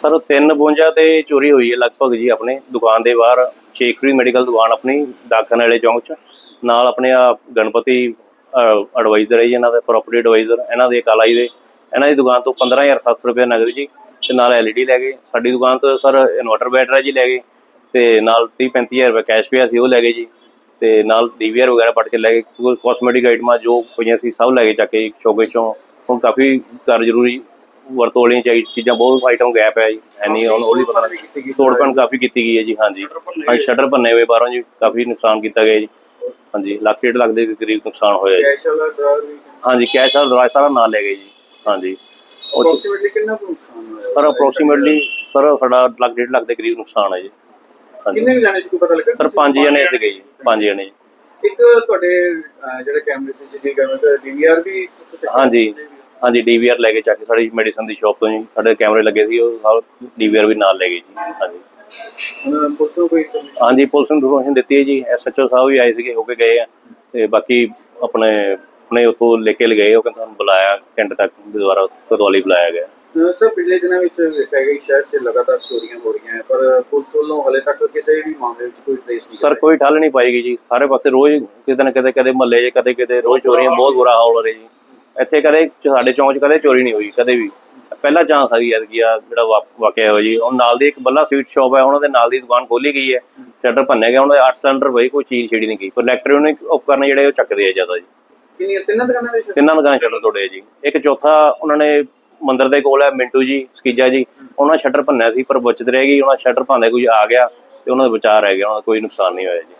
Sir 352 ਤੇ ਚੋਰੀ ਹੋਈ ਹੈ ਲਗਭਗ ਜੀ ਆਪਣੇ ਦੁਕਾਨ ਦੇ ਬਾਹਰ ਸ਼ੇਖਰੀ ਮੈਡੀਕਲ ਦੁਕਾਨ ਆਪਣੀ ਦਾਖਨ ਵਾਲੇ ਚੌਂਕ 'ਚ। ਨਾਲ ਆਪਣੇ ਆ ਗਣਪਤੀ ਐਡਵਾਈਜ਼ਰ ਹੈ ਜੀ, ਇਹਨਾਂ ਦੇ ਪ੍ਰੋਪਰਟੀ ਐਡਵਾਈਜ਼ਰ ਇਹਨਾਂ ਦੇ ਕਾਲਾ ਦੇ। ਇਹਨਾਂ ਦੀ ਦੁਕਾਨ ਤੋਂ 15700 ਰੁਪਏ ਨਗਦ ਜੀ, ਤੇ ਨਾਲ ਐਲਈਡੀ ਲੈ ਗਏ। ਸਾਡੀ ਦੁਕਾਨ ਤੋਂ ਸਰ ਇਨਵਰਟਰ ਬੈਟਰੀ ਜੀ ਲੈ ਗਏ, ਤੇ ਨਾਲ 30 35000 ਰੁਪਏ ਕੈਸ਼ ਪਿਆ ਸੀ ਉਹ ਲੈ ਗਏ ਜੀ, ਤੇ ਨਾਲ ਡੀਵੀਆਰ ਵਗੈਰਾ ਪਟ ਕੇ ਲੈ ਗਏ। ਕੋਸਮੈਟਿਕ ਆਈਟਮਾਂ ਜੋ ਪਈਆਂ ਸੀ, ਸਭ ਲੈ ਕੇ ਚੱਕ ਕੇ ਸ਼ੋਗੇ ਚੋਂ ਹੁਣ ਕਾਫੀ ਕਰ ਜ਼ਰੂਰੀ ਵਰਤੋਂ ਵਾਲੀਆਂ ਚਾਹੀ ਚੀਜ਼ਾਂ ਬਹੁਤ ਆਈਟਮ ਗੈਪ ਹੈ ਜੀ। ਐਨੀ ਹੁਣ ਉਹ ਵੀ ਪਤਾ ਨਹੀਂ। ਤੋੜਪਣ ਕਾਫੀ ਕੀਤੀ ਗਈ ਹੈ ਜੀ ਹਾਂਜੀ। ਹਾਂਜੀ ਸ਼ਟਰ ਭੰਨੇ ਹੋਏ ਬਾਹਰੋਂ ਜੀ ਕਾਫੀ ਨੁਕਸਾਨ ਕੀਤਾ ਗਿਆ ਜੀ। ਹਾਂਜੀ ਲੱਖ ਡੇਢ ਲੱਖ ਦੇ ਕਰੀਬ ਨੁਕਸਾਨ ਹੋਇਆ ਜੀ। ਕੈਸ਼ ਵਾਲਾ ਡਰਾ ਵੀ ਹਾਂਜੀ ਕੈਸ਼ ਵਾਲਾ ਦਰਾਜ ਸਾਰਾ ਨਾਲ ਲੈ ਗਏ ਜੀ। ਹਾਂਜੀ। ਅਪਰੋਕਸੀਮੇਟਲੀ ਕਿੰਨਾ ਨੁਕਸਾਨ ਹੋਇਆ? ਸਰ ਅਪਰੋਕਸੀਮੇਟਲੀ ਸਰ ਸਾਡਾ ਲੱਖ ਡੇਢ ਲੱਖ ਦੇ ਕਰੀਬ ਨੁਕਸਾਨ ਹੈ ਜੀ। ਹਾਂਜੀ। ਕਿੰਨੇ ਜਾਣੇ ਸੀ ਕੋਈ ਪਤਾ ਲੱਗਾ? ਸਰ ਪੰਜ ਜਣੇ ਸੀਗੇ ਜੀ। ਪੰਜ ਜਣੇ ਜੀ। ਇੱਕ ਤੁਹਾਡੇ ਜਿਹੜੇ ਕੈਮਰੇ ਸੀਸੀਟੀਵੀ ਕੈਮਰੇ ਤੇ ਡੀਵੀਆਰ ਵੀ ਹਾਂਜੀ। ਹਾਂਜੀ ਡੀਵੀਆਰ ਲੈ ਕੇ ਚੱਕ ਕੇ ਸਾਡੀ ਮੈਡੀਸਨ ਦੀ ਸ਼ਾਪ ਤੋਂ ਜੀ ਸਾਡੇ ਕੈਮਰੇ ਲੱਗੇ ਸੀ ਉਹ ਸਭ ਡੀਵੀਆਰ ਵੀ ਨਾਲ ਲੈ ਗਏ ਜੀ ਹਾਂਜੀ। ਹੁਣ ਪੁਲਿਸ ਨੂੰ ਕੋਈ information ਹਾਂਜੀ ਪੁਲਿਸ ਨੂੰ ਇਨਫੋਰਮੇਸ਼ਨ ਦਿੱਤੀ ਹੈ ਜੀ ਐਸਐਚਓ ਸਾਹਿਬ ਵੀ ਆਏ ਸੀਗੇ ਹੋ ਕੇ ਗਏ ਆ ਤੇ ਬਾਕੀ ਆਪਣੇ ਆਪਣੇ ਉੱਥੋਂ ਲੈ ਕੇ ਲਗਾਏ ਉਹ ਕਹਿੰਦਾ ਬੁਲਾਇਆ ਘੰਟੇ ਤੱਕ ਦੁਬਾਰਾ ਕਤਵਾਲੀ ਬੁਲਾਇਆ ਗਿਆ। ਅਹ, ਸਰ ਪਿਛਲੇ ਦਿਨਾਂ ਵਿੱਚ ਵੇਖਿਆ ਗਿਆ ਕਿ ਸ਼ਹਿਰ 'ਚ ਲਗਾਤਾਰ ਚੋਰੀਆਂ ਹੋ ਰਹੀਆਂ ਹੈ ਪਰ ਪੁਲਿਸ ਵੱਲੋਂ ਹਲੇ ਤੱਕ ਕਿਸੇ ਵੀ ਮਾਮਲੇ ਵਿੱਚ ਕੋਈ ਟ੍ਰੇਸ ਨਹੀਂ ਸਰ ਕੋਈ ਠੱਲ ਨਹੀਂ ਪਾਏਗੀ ਜੀ ਸਾਰੇ ਪਾਸੇ ਰੋਜ਼ ਕਿਤੇ ਨਾ ਕਿਤੇ ਕਦੇ ਮਹੱਲੇ 'ਚ ਕਦੇ ਕਿਤੇ ਰੋਜ਼ ਚੋਰੀਆਂ ਬਹੁਤ ਬੁਰਾ ਹਾਲ ਹੋ ਰਿਹਾ ਜੀ। ਇੱਥੇ ਕਦੇ ਸਾਡੇ ਚੌਂਕ 'ਚ ਕਦੇ ਚੋਰੀ ਨਹੀਂ ਹੋਈ ਕਦੇ ਵੀ। ਪਹਿਲਾ ਚਾਂਸ ਆ ਜੀ ਐਤਕੀ ਆ ਜਿਹੜਾ ਵਾਕਿਆ ਹੋਇਆ ਜੀ। ਉਹ ਨਾਲ ਦੀ ਇੱਕ ਬੱਲਾ ਸਵੀਟ ਸ਼ਾਪ ਹੈ ਉਹਨਾਂ ਦੇ ਨਾਲ ਦੀ ਦੁਕਾਨ ਖੋਲੀ ਗਈ ਹੈ। ਸ਼ਟਰ ਭੰਨਿਆ ਗਿਆ ਉਹਨਾਂ ਦੇ 8 ਸਿਲੰਡਰ ਪਈ ਕੋਈ ਚੀਜ਼ ਛੇੜੀ ਨਹੀਂ ਗਈ। ਪਰ ਇਲੈਕਟ੍ਰੋਨਿਕ ਉਪਕਰਨ ਜਿਹੜੇ ਉਹ ਚੱਕਦੇ ਆ ਜ਼ਿਆਦਾ ਜੀ। ਕਿੰਨੀਆਂ ਤਿੰਨਾਂ ਦੁਕਾਨਾਂ ਦੇ ਤਿੰਨਾਂ ਦੁਕਾਨਾਂ ਸ਼ਟਰ ਤੋੜੇ ਜੀ। ਇੱਕ ਚੌਥਾ ਉਹਨਾਂ ਨੇ ਮੰਦਿਰ ਦੇ ਕੋਲ ਹੈ ਮਿੰਟੂ ਜੀ ਸਕੀਜਾ ਜੀ। ਉਹਨਾਂ ਸ਼ਟਰ ਭੰਨਿਆ ਸੀ ਪਰ ਬਚਤ ਰਹਿ ਗਈ। ਉਹਨਾਂ ਸ਼ਟਰ ਭੰਨਦੇ ਕੋਈ ਆ ਗਿਆ ਤੇ ਉਹਨਾਂ ਦਾ ਬਚਾਅ ਰਹਿ ਗਿਆ ਉਹਨਾਂ ਦਾ ਕੋਈ ਨੁਕਸਾਨ ਨਹੀਂ ਹੋਇਆ ਜੀ।